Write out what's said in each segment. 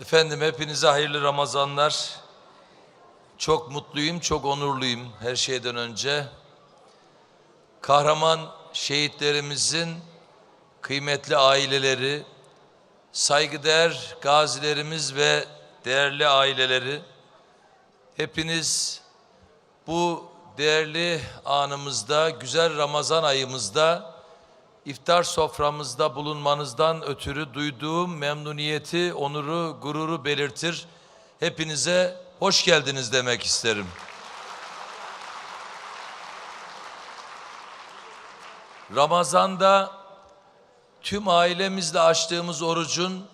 Efendim hepinize hayırlı Ramazanlar. Çok mutluyum, çok onurluyum her şeyden önce. Kahraman şehitlerimizin kıymetli aileleri, saygıdeğer gazilerimiz ve değerli aileleri, hepiniz bu değerli anımızda, güzel Ramazan ayımızda iftar soframızda bulunmanızdan ötürü duyduğum memnuniyeti, onuru, gururu belirtir. Hepinize hoş geldiniz demek isterim. Ramazanda tüm ailemizle açtığımız orucun,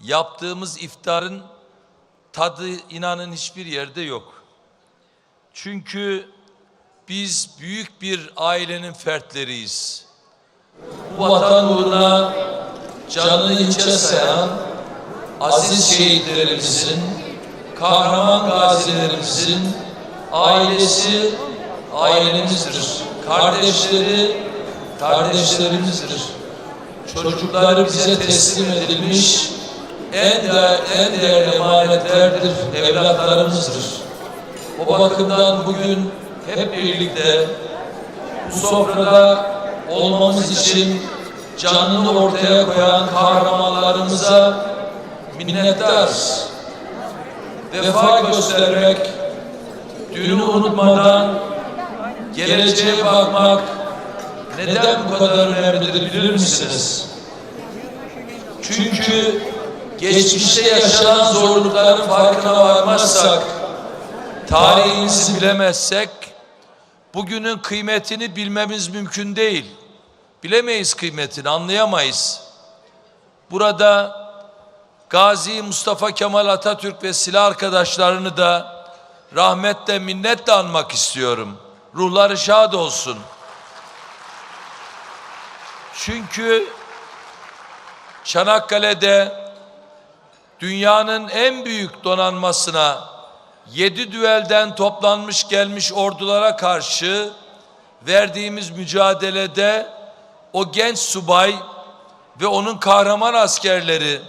yaptığımız iftarın tadı inanın hiçbir yerde yok. Çünkü biz büyük bir ailenin fertleriyiz bu vatan uğruna canını içe sayan aziz şehitlerimizin, kahraman gazilerimizin ailesi ailemizdir. Kardeşleri kardeşlerimizdir. Çocukları bize teslim edilmiş en, değer, en değerli emanetlerdir, evlatlarımızdır. O bakımdan bugün hep birlikte bu sofrada olmamız için canını ortaya koyan kahramanlarımıza minnettarız. Vefa göstermek, dünü unutmadan geleceğe bakmak neden bu kadar önemlidir bilir misiniz? Çünkü geçmişte yaşanan zorlukların farkına varmazsak, tarihimizi bilemezsek, bugünün kıymetini bilmemiz mümkün değil. Bilemeyiz kıymetini, anlayamayız. Burada Gazi Mustafa Kemal Atatürk ve silah arkadaşlarını da rahmetle minnetle anmak istiyorum. Ruhları şad olsun. Çünkü Çanakkale'de dünyanın en büyük donanmasına yedi düelden toplanmış gelmiş ordulara karşı verdiğimiz mücadelede o genç subay ve onun kahraman askerleri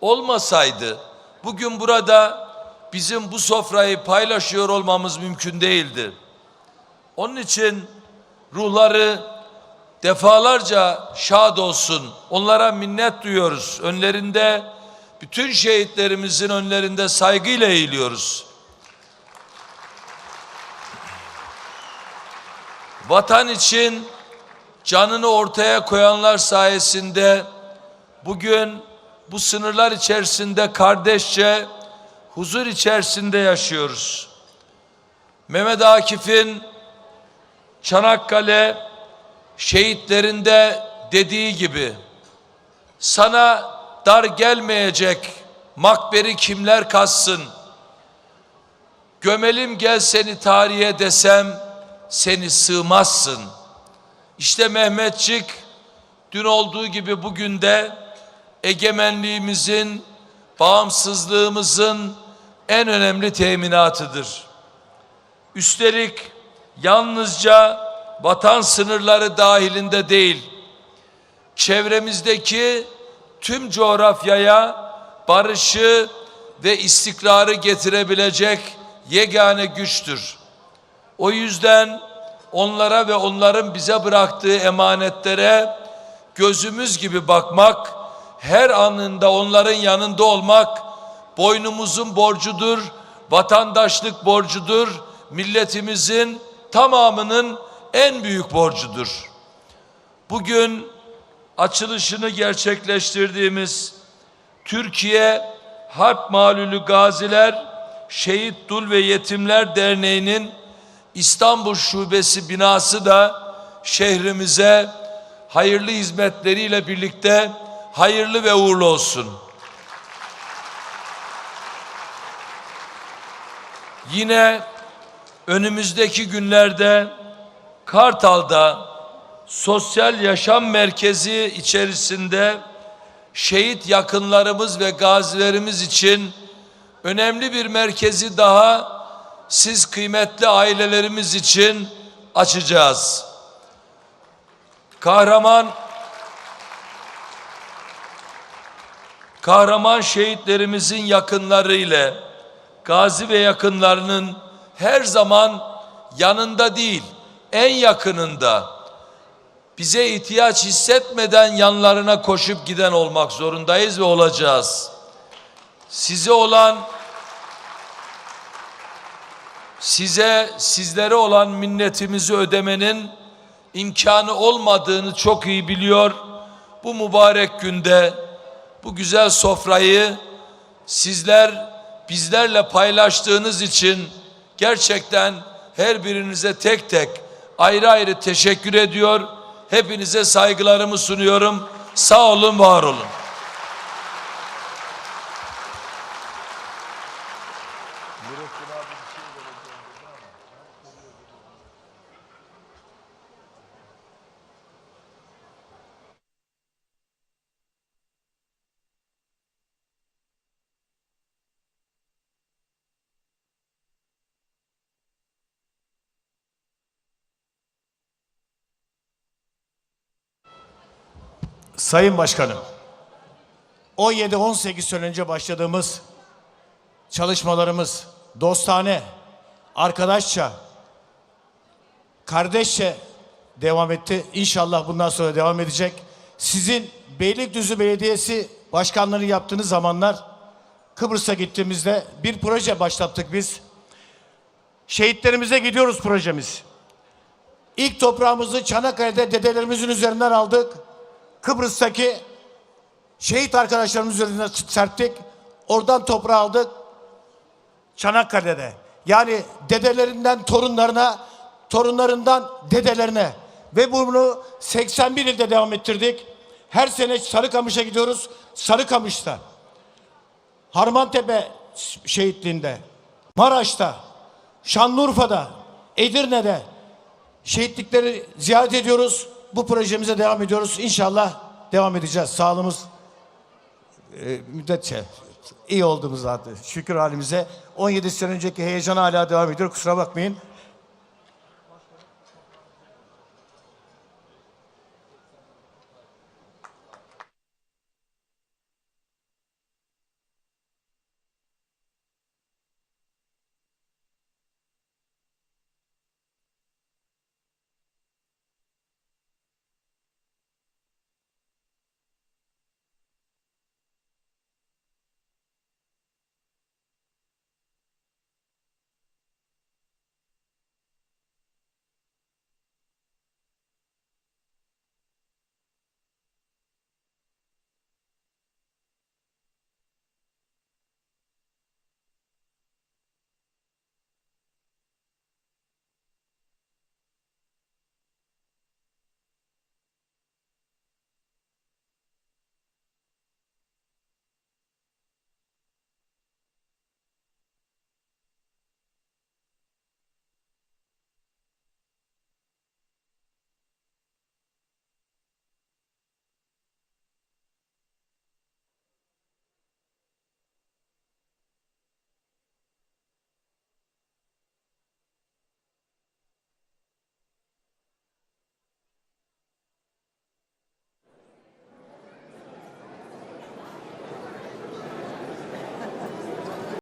olmasaydı bugün burada bizim bu sofrayı paylaşıyor olmamız mümkün değildi. Onun için ruhları defalarca şad olsun. Onlara minnet duyuyoruz. Önlerinde bütün şehitlerimizin önlerinde saygıyla eğiliyoruz. Vatan için canını ortaya koyanlar sayesinde bugün bu sınırlar içerisinde kardeşçe huzur içerisinde yaşıyoruz. Mehmet Akif'in Çanakkale şehitlerinde dediği gibi sana dar gelmeyecek makberi kimler kassın gömelim gel seni tarihe desem seni sığmazsın. İşte Mehmetçik dün olduğu gibi bugün de egemenliğimizin, bağımsızlığımızın en önemli teminatıdır. Üstelik yalnızca vatan sınırları dahilinde değil, çevremizdeki tüm coğrafyaya barışı ve istikrarı getirebilecek yegane güçtür. O yüzden onlara ve onların bize bıraktığı emanetlere gözümüz gibi bakmak, her anında onların yanında olmak boynumuzun borcudur, vatandaşlık borcudur, milletimizin tamamının en büyük borcudur. Bugün açılışını gerçekleştirdiğimiz Türkiye Harp Malülü Gaziler Şehit Dul ve Yetimler Derneği'nin İstanbul Şubesi binası da şehrimize hayırlı hizmetleriyle birlikte hayırlı ve uğurlu olsun. Yine önümüzdeki günlerde Kartal'da sosyal yaşam merkezi içerisinde şehit yakınlarımız ve gazilerimiz için önemli bir merkezi daha siz kıymetli ailelerimiz için açacağız. Kahraman kahraman şehitlerimizin yakınları ile gazi ve yakınlarının her zaman yanında değil, en yakınında bize ihtiyaç hissetmeden yanlarına koşup giden olmak zorundayız ve olacağız. Size olan size sizlere olan minnetimizi ödemenin imkanı olmadığını çok iyi biliyor. Bu mübarek günde bu güzel sofrayı sizler bizlerle paylaştığınız için gerçekten her birinize tek tek ayrı ayrı teşekkür ediyor. Hepinize saygılarımı sunuyorum. Sağ olun, var olun. Sayın Başkanım, 17-18 sene önce başladığımız çalışmalarımız dostane, arkadaşça, kardeşçe devam etti. İnşallah bundan sonra devam edecek. Sizin Beylikdüzü Belediyesi başkanlığını yaptığınız zamanlar Kıbrıs'a gittiğimizde bir proje başlattık biz. Şehitlerimize gidiyoruz projemiz. İlk toprağımızı Çanakkale'de dedelerimizin üzerinden aldık. Kıbrıs'taki şehit arkadaşlarımız üzerinden serptik. Oradan toprağı aldık. Çanakkale'de. Yani dedelerinden torunlarına, torunlarından dedelerine. Ve bunu 81 ilde devam ettirdik. Her sene Sarıkamış'a gidiyoruz. Sarıkamış'ta. Harmantepe şehitliğinde. Maraş'ta. Şanlıurfa'da. Edirne'de. Şehitlikleri ziyaret ediyoruz. Bu projemize devam ediyoruz. İnşallah devam edeceğiz. Sağlığımız e, müddetçe iyi olduğumuz zaten. Şükür halimize. 17 sene önceki heyecan hala devam ediyor. Kusura bakmayın.